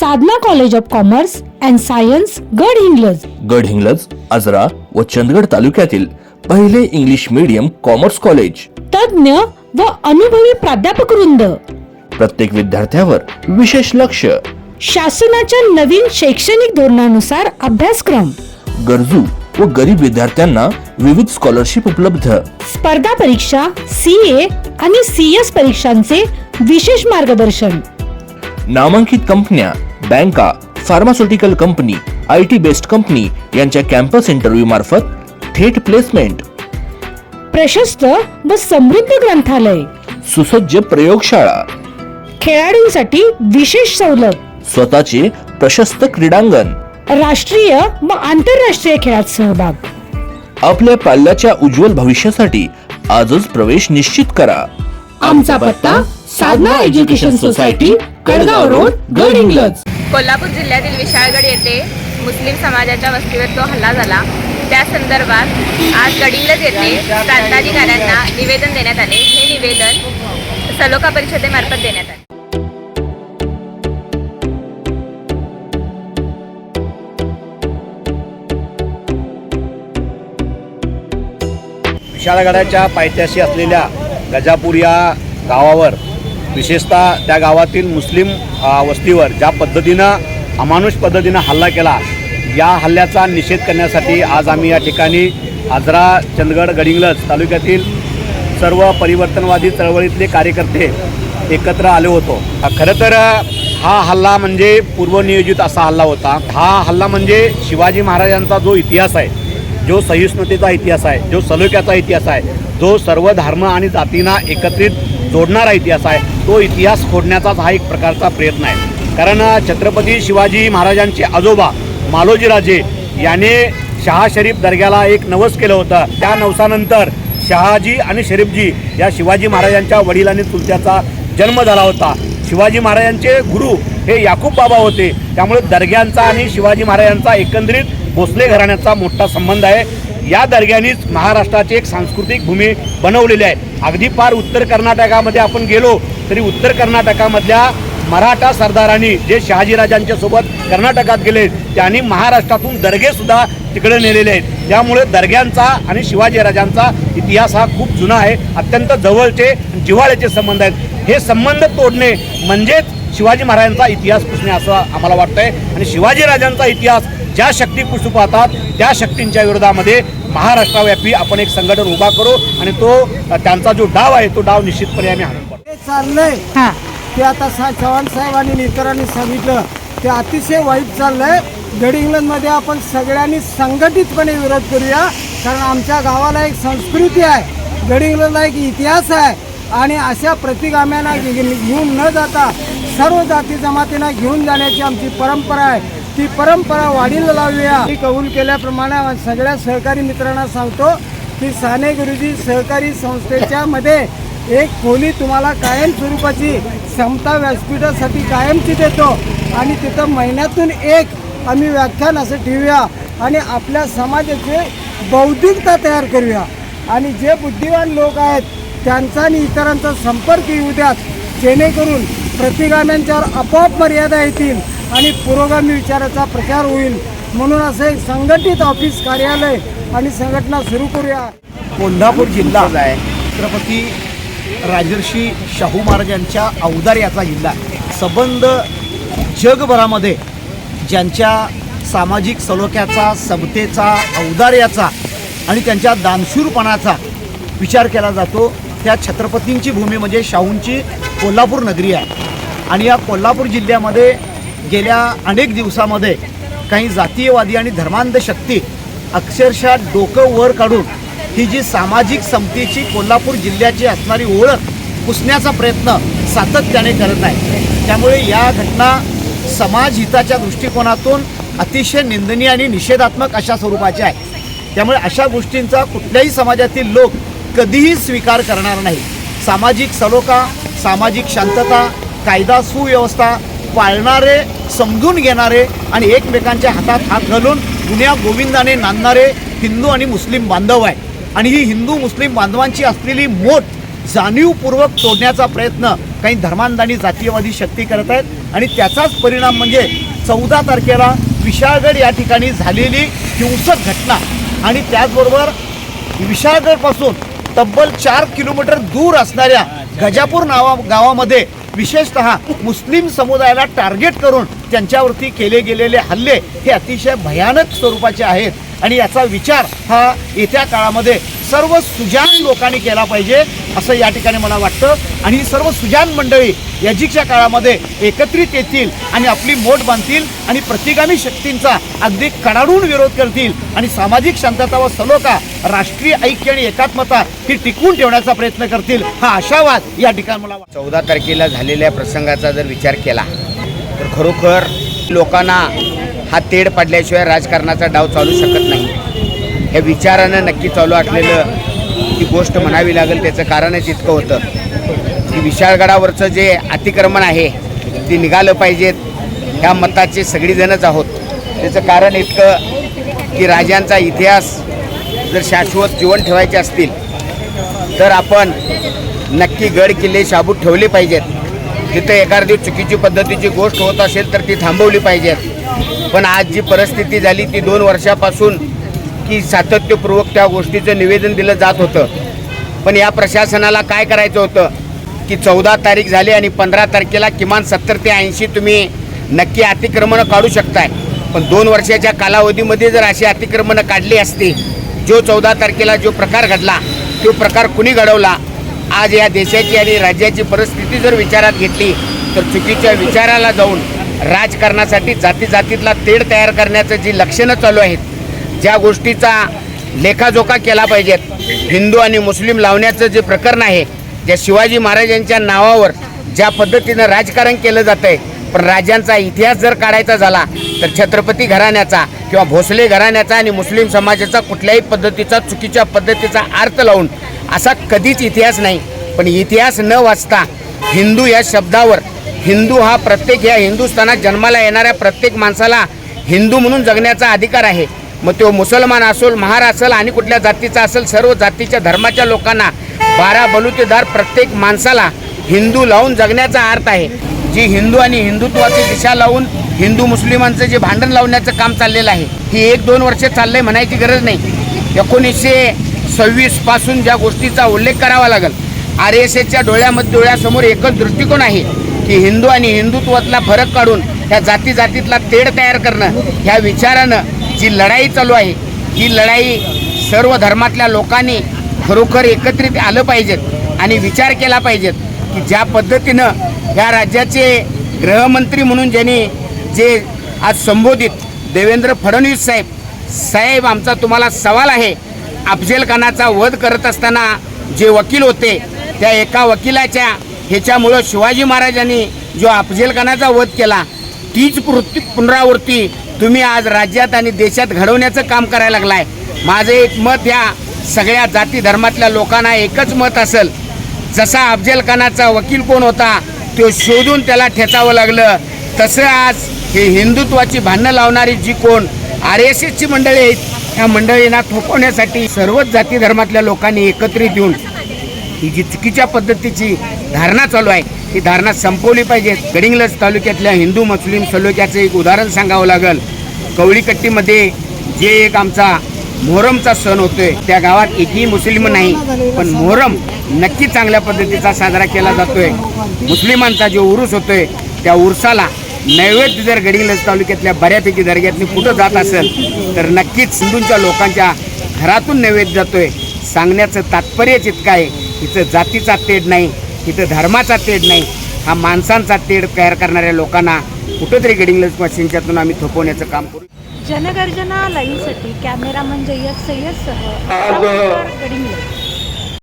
Sadhana college of commerce and science Gadhinglaj. Gadhinglaj Ajara व चंदगड तालुक्यातील पहिले इंग्लिश मीडियम कॉमर्स कॉलेज. तज्ज्ञ व अनुभवी प्राध्यापक वृंद. प्रत्येक विद्यार्थ्यावर विशेष लक्ष. शासनाच्या नवीन शैक्षणिक धोरणानुसार अभ्यासक्रम. गरजू व गरीब विद्यार्थ्यांना विविध स्कॉलरशिप उपलब्ध. स्पर्धा परीक्षा सी ए आणि सी एस परीक्षांचे विशेष मार्गदर्शन. नामांकित कंपन्या बँका pharmaceutical company I T based company यांच्या कॅम्पस इंटरव्ह्यू मार्फत थेट प्लेसमेंट प्रशस्त व समृद्ध ग्रंथालय. सुसज्ज प्रयोगशाळा. खेळाडूंसाठी विशेष सवलत. स्वतःचे प्रशस्त क्रीडांगण. राष्ट्रीय व आंतरराष्ट्रीय खेळात सहभाग. आपल्या पाल्याच्या उज्ज्वल भविष्यासाठी आजच प्रवेश निश्चित करा. आमचा पत्ता Sadhana education society Kadgaon road Gadhinglaj Kolhapur जिल्ह्यातील विशाळगड येथे मुस्लिम समाजाच्या वस्तीवर तो हल्ला झाला. त्या संदर्भात आज गडिंग्लज येथे प्रांताधिकाऱ्यांना निवेदन देण्यात आले. हे निवेदन सलोखा परिषदेमार्फत देण्यात आले. विशाळगडाच्या पायथ्याशी असलेल्या गजापूर या गावावर विशेषतः त्या गावातील मुस्लिम वस्तीवर ज्या पद्धतीनं अमानुष पद्धतीनं हल्ला केला या हल्ल्याचा निषेध करण्यासाठी आज आम्ही या ठिकाणी आजरा चंदगड गडिंगलज तालुक्यातील सर्व परिवर्तनवादी चळवळीतले कार्यकर्ते एकत्र आलो होतो. खरं तर हा हल्ला म्हणजे पूर्वनियोजित असा हल्ला होता. हा हल्ला म्हणजे शिवाजी महाराजांचा जो इतिहास आहे जो सहिष्णुतेचा इतिहास आहे जो सलोख्याचा इतिहास आहे जो सर्व धर्म आणि जातींना एकत्रित जोडणारा इतिहास आहे. तो इतिहास खोडण्याचाच हा एक प्रकारचा प्रयत्न आहे. कारण छत्रपती शिवाजी महाराजांचे आजोबा मालोजीराजे याने शहा शरीफ दर्ग्याला एक नवस केलं होतं. त्या नवसानंतर शहाजी आणि शरीफजी या शिवाजी महाराजांच्या वडिलांनी चुलत्याचा जन्म झाला होता. शिवाजी महाराजांचे गुरु हे याकूब बाबा होते. त्यामुळे दर्ग्यांचा आणि शिवाजी महाराजांचा एकंदरीत भोसले घराण्याचा मोठा संबंध आहे. या दर्ग्यानीच महाराष्ट्राची एक सांस्कृतिक भूमी बनवलेली आहे. अगदी पार उत्तर कर्नाटकामध्ये आपण गेलो तरी उत्तर कर्नाटकामधल्या मराठा सरदारांनी जे शहाजीराजांच्या सोबत कर्नाटकात गेले त्यांनी महाराष्ट्रातून दर्गेसुद्धा तिकडे नेलेले आहेत. त्यामुळे दर्ग्यांचा आणि शिवाजीराजांचा इतिहास हा खूप जुना आहे अत्यंत जवळचे जिव्हाळ्याचे संबंध आहेत. हे संबंध तोडणे म्हणजेच शिवाजी महाराजांचा इतिहास पुसणे असं आम्हाला वाटतंय. आणि शिवाजीराजांचा इतिहास ज्या शक्ती पुसू पाहतात त्या शक्तींच्या विरोधामध्ये महाराष्ट्राव्यापी आपण एक संघटन उभा करू आणि तो त्यांचा जो डाव आहे तो डाव निश्चितपणे आम्ही हाणून चाललंय. हा. ते आता सा चव्हाण साहेबांनी आणि इतरांनी सांगितलं. ते अतिशय वाईट चाललंय. गड इंग्लंडमध्ये आपण सगळ्यांनी संघटितपणे विरोध करूया. कारण आमच्या गावाला एक संस्कृती आहे. गड इंग्लंडला एक इतिहास आहे. आणि अशा प्रतिगाम्यांना घेऊन न जाता सर्व जाती जमातींना घेऊन जाण्याची आमची परंपरा आहे. ती परंपरा वाढीला लावूया. मी कबूल केल्याप्रमाणे सगळ्या सहकारी मित्रांना सांगतो की साने गुरुजी सहकारी संस्थेच्या मध्ये एक खोली तुम्हाला कायम स्वरूपाची समता व्यासपीठासाठी कायमची देतो. आणि तिथं महिन्यातून एक आम्ही व्याख्यान असं ठेवूया आणि आपल्या समाजाचे बौद्धिकता तयार करूया. आणि जे बुद्धिवान लोक आहेत त्यांचा आणि इतरांचा संपर्क येऊ द्यात. जेणेकरून प्रतिगाम्यांच्यावर आपोआप मर्यादा येतील. आणि पुरोगामी विचाराचा प्रचार होईल. म्हणून असं एक संघटित ऑफिस कार्यालय आणि संघटना सुरू करूया. कोल्हापूर जिल्हा आहे छत्रपती राजर्षी शाहू महाराजांच्या औदार्याचा जिल्हा. सबंध संबंध जगभरामध्ये ज्यांच्या सामाजिक सलोख्याचा समतेचा औदार्याचा आणि त्यांच्या दानशूरपणाचा विचार केला जातो त्या छत्रपतींची भूमी म्हणजे शाहूंची कोल्हापूर नगरी आहे. आणि या कोल्हापूर जिल्ह्यामध्ये गेल्या अनेक दिवसामध्ये काही जातीयवादी आणि धर्मांध शक्ती अक्षरशः डोकं वर काढून ही जी सामाजिक समतेची कोल्हापूर जिल्ह्याची असणारी ओळख पुसण्याचा प्रयत्न सातत्याने करत आहे त्यामुळे या घटना समाज हिताच्या दृष्टिकोनातून अतिशय निंदनीय आणि निषेधात्मक अशा स्वरूपाच्या आहे त्यामुळे अशा गोष्टींचा कुठल्याही समाजातील लोक कधीही स्वीकार करणार नाही. सामाजिक सलोखा सामाजिक शांतता कायदा सुव्यवस्था पाळणारे समजून घेणारे आणि एकमेकांच्या हातात हात घालून गुन्ह्या गोविंदाने नांदणारे हिंदू आणि मुस्लिम बांधव आहे आणि ही हिंदू मुस्लिम बांधवांची असलेली मोठ जाणीवपूर्वक तोडण्याचा प्रयत्न काही धर्मांधानी जातीयवादी शक्ती करत आहेत. आणि त्याचाच परिणाम म्हणजे चौदा तारखेला विशाळगड या ठिकाणी झालेली हिंसक घटना. आणि त्याचबरोबर विशाळगडपासून तब्बल चार किलोमीटर दूर असणाऱ्या गजापूर नावा गावामध्ये विशेषतः मुस्लिम समुदायाला टार्गेट करून त्यांच्यावरती केले गेलेले हल्ले हे अतिशय भयानक स्वरूपाचे आहेत. आणि याचा विचार हा येत्या काळामध्ये सर्व सुजान लोकांनी केला पाहिजे असं या ठिकाणी मला वाटतं. आणि ही सर्व सुजान मंडळी याजीच्या काळामध्ये एकत्रित येतील आणि आपली मोठ बांधतील आणि प्रतिगामी शक्तींचा अगदी कडाडून विरोध करतील आणि सामाजिक शांतता व सलोखा राष्ट्रीय ऐक्य आणि एकात्मता ही टिकवून ठेवण्याचा प्रयत्न करतील हा आशावाद या ठिकाणी मला चौदा तारखेला झालेल्या प्रसंगाचा जर विचार केला तर खरोखर लोकांना हा तेढ पडल्याशिवाय राजकारणाचा डाव चालू शकत नाही. हे विचारानं नक्की चालू असलेलं ही गोष्ट म्हणावी लागेल त्याचं कारणच इतकं होतं. की विशाळगडावरचं जे अतिक्रमण आहे ते निघालं पाहिजेत ह्या मताचे सगळीजणच आहोत. त्याचं कारण इतकं की राजांचा इतिहास जर शाश्वत जीवन ठेवायचे असतील तर आपण नक्की गड किल्ले शाबूत ठेवले पाहिजेत. तिथं एखादी चुकीची पद्धतीची गोष्ट होत असेल तर ती थांबवली पाहिजेत. पण आज जी परिस्थिती झाली ती दोन वर्षापासून की सातत्यपूर्वक त्या गोष्टीचं निवेदन दिलं जात होतं. पण या प्रशासनाला काय करायचं होतं? की चौदा तारीख झाली आणि पंधरा तारखेला किमान सत्तर ते ऐंशी तुम्ही नक्की अतिक्रमणं काढू शकताय. पण दोन वर्षाच्या कालावधीमध्ये जर अशी अतिक्रमणं काढली असती जो चौदा तारखेला जो प्रकार घडला तो प्रकार कुणी घडवला? आज या देशाची आणि राज्याची परिस्थिती जर विचारात घेतली तर चुकीच्या विचाराला जाऊन राजकारणासाठी जाती जातीतला तेढ तयार करण्याचं जी लक्षणं चालू आहेत ज्या गोष्टीचा लेखाजोखा केला पाहिजेत. हिंदू आणि मुस्लिम लावण्याचं जे प्रकरण आहे ज्या शिवाजी महाराजांच्या नावावर ज्या पद्धतीनं राजकारण केलं जातं आहे पण राजांचा इतिहास जर काढायचा झाला तर छत्रपती घराण्याचा किंवा भोसले घराण्याचा आणि मुस्लिम समाजाचा कुठल्याही पद्धतीचा चुकीच्या पद्धतीचा अर्थ लावून असा कधीच इतिहास नाही. पण इतिहास न वाचता हिंदू या शब्दावर हिंदू हा प्रत्येक या हिंदुस्थानात जन्माला येणाऱ्या प्रत्येक माणसाला हिंदू म्हणून जगण्याचा अधिकार आहे. मग तो मुसलमान असोल महार असेल आणि कुठल्या जातीचा असेल सर्व जातीच्या धर्माच्या लोकांना बारा बलुतेदार प्रत्येक माणसाला हिंदू लावून जगण्याचा अर्थ आहे. जी हिंदू आणि हिंदुत्वाची दिशा लावून हिंदू मुस्लिमांचं जे भांडण लावण्याचं काम चाललेलं आहे ही एक दोन वर्ष चाललंय म्हणायची गरज नाही. एकोणीसशे सव्वीसपासून ज्या गोष्टीचा उल्लेख करावा लागेल आर एस एसच्या डोळ्यामध्ये डोळ्यासमोर एकच दृष्टिकोन आहे की हिंदू आणि हिंदुत्वातला फरक काढून ह्या जाती जातीतला तेढ तयार करणं ह्या विचारानं जी लढाई चालू आहे ही लढाई सर्व धर्मातल्या लोकांनी खरोखर एकत्रित आलं पाहिजेत आणि विचार केला पाहिजेत की ज्या पद्धतीनं ह्या राज्याचे गृहमंत्री म्हणून ज्यांनी जे आज संबोधित देवेंद्र फडणवीस साहेब साहेब आमचा तुम्हाला सवाल आहे अफजलखानाचा वध करत असताना जे वकील होते त्या एका वकिलाच्या ह्याच्यामुळं शिवाजी महाराजांनी जो अफजलखानाचा वध केला तीच पुरती पुनरावृत्ती तुम्ही आज राज्यात आणि देशात घडवण्याचं काम करायला लागलाय. माझं एक मत ह्या सगळ्या जाती धर्मातल्या लोकांना एकच मत असेल जसा अफजलखानाचा वकील कोण होता तो शोधून त्याला ठेचावं लागलं. तसं आज हे हिंदुत्वाची भांडणं लावणारी जी कोण आर एस एसची मंडळी आहेत ह्या मंडळींना थोपवण्यासाठी सर्वच जाती धर्मातल्या लोकांनी एकत्रित येऊन ही जी चुकीच्या पद्धतीची धारणा चालू आहे ही धारणा संपवली पाहिजे. गडिंगलज तालुक्यातल्या हिंदू मुस्लिम सलोख्याचं एक उदाहरण सांगावं लागेल. कवळीकट्टीमध्ये जे एक आमचा मोहरमचा सण होतोय त्या गावात एकही मुस्लिम नाही पण मोहरम नक्की चांगल्या पद्धतीचा साजरा केला जातोय. मुस्लिमांचा जो उरूस होतोय त्या उरसाला नैवेद्य जर गडिंगलज तालुक्यातल्या बऱ्यापैकी दर्ग्यातनी कुठं जात असेल तर नक्कीच हिंदूंच्या लोकांच्या घरातून नैवेद्य जातोय. सांगण्याचं तात्पर्यच इतकं आहे. इथं जातीचा तेढ नाही इथं धर्माचा तेढ नाही हा माणसांचा तेढ तयार करणाऱ्या लोकांना कुठंतरी गडिंग्लज वासिंच्यातून आम्ही थोपवण्याचं काम करू. जनगर्जना लाईव्हसाठी कॅमेरामन जय्यद सय्यदसह गडिंग्लज